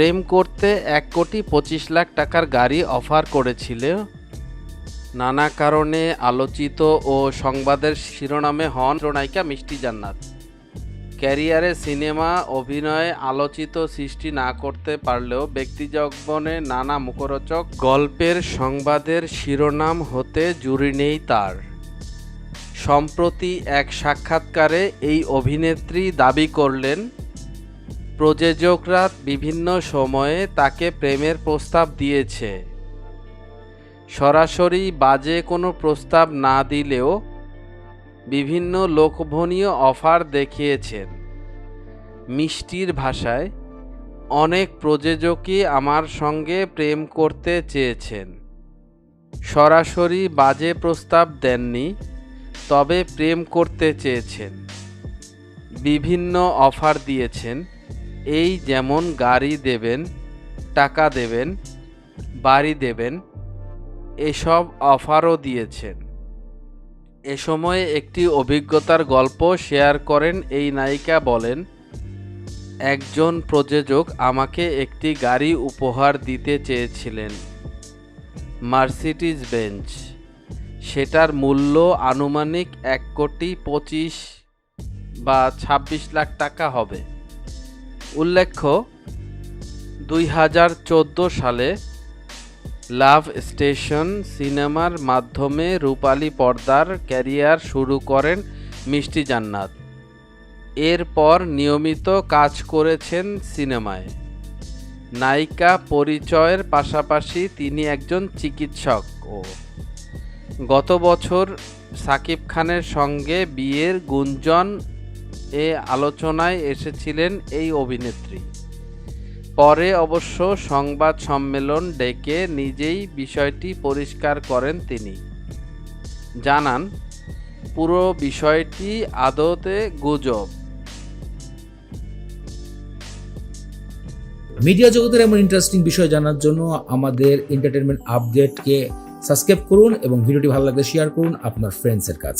প্রেম করতে এক কোটি পঁচিশ লাখ টাকার গাড়ি অফার করেছিল। নানা কারণে আলোচিত ও সংবাদের শিরোনামে হন চিত্রনায়িকা মিষ্টি জান্নাত। ক্যারিয়ারে সিনেমা, অভিনয়ে আলোচিত সৃষ্টি না করতে পারলেও ব্যক্তিজীবনে নানা মুখরোচক গল্পের সংবাদের শিরোনাম হতে জুড়ি নেই তার। সম্প্রতি এক সাক্ষাৎকারে এই অভিনেত্রী দাবি করলেন প্রযোজকরা বিভিন্ন সময়ে তাকে প্রেমের প্রস্তাব দিয়েছে। সরাসরি বাজে কোনো প্রস্তাব না দিলেও বিভিন্ন লোকভনীয় অফার দেখিয়েছেন। মিষ্টির ভাষায়, অনেক প্রযোজকই আমার সঙ্গে প্রেম করতে চেয়েছেন। সরাসরি বাজে প্রস্তাব দেননি, তবে প্রেম করতে চেয়েছেন। বিভিন্ন অফার দিয়েছেন। এই যেমন গাড়ি দেবেন, টাকা দেবেন, বাড়ি দেবেন, এসব অফারও দিয়েছেন। এ সময় একটি অভিজ্ঞতার গল্প শেয়ার করেন এই নায়িকা বলেন, একজন প্রযোজক আমাকে একটি গাড়ি উপহার দিতে চেয়েছিলেন, মার্সিডিজ বেঞ্চ। সেটার মূল্য আনুমানিক এক কোটি পঁচিশ বা ছাব্বিশ লাখ টাকা হবে। উল্লেখ্য, দুই হাজার চোদ্দ সালে লাভ স্টেশন সিনেমার মাধ্যমে রূপালী পর্দার ক্যারিয়ার শুরু করেন মিষ্টি জান্নাত। এরপর নিয়মিত কাজ করেছেন সিনেমায়। নায়িকা পরিচয়ের পাশাপাশি তিনি একজন চিকিৎসক ও গত বছর সাকিব খানের সঙ্গে বিয়ের গুঞ্জন এ আলোচনায় এসেছিলেন এই অভিনেত্রী। পরে অবশ্য সংবাদ সম্মেলন ডেকে নিজেই বিষয়টি পরিষ্কার করেন তিনি। জানান, পুরো বিষয়টি আদতে গুজব। মিডিয়া জগতের এমন ইন্টারেস্টিং বিষয় জানার জন্য আমাদের এন্টারটেনমেন্ট আপডেটকে সাবস্ক্রাইব করুন এবং ভিডিওটি ভালো লাগলে শেয়ার করুন আপনার ফ্রেন্ডসের কাছে।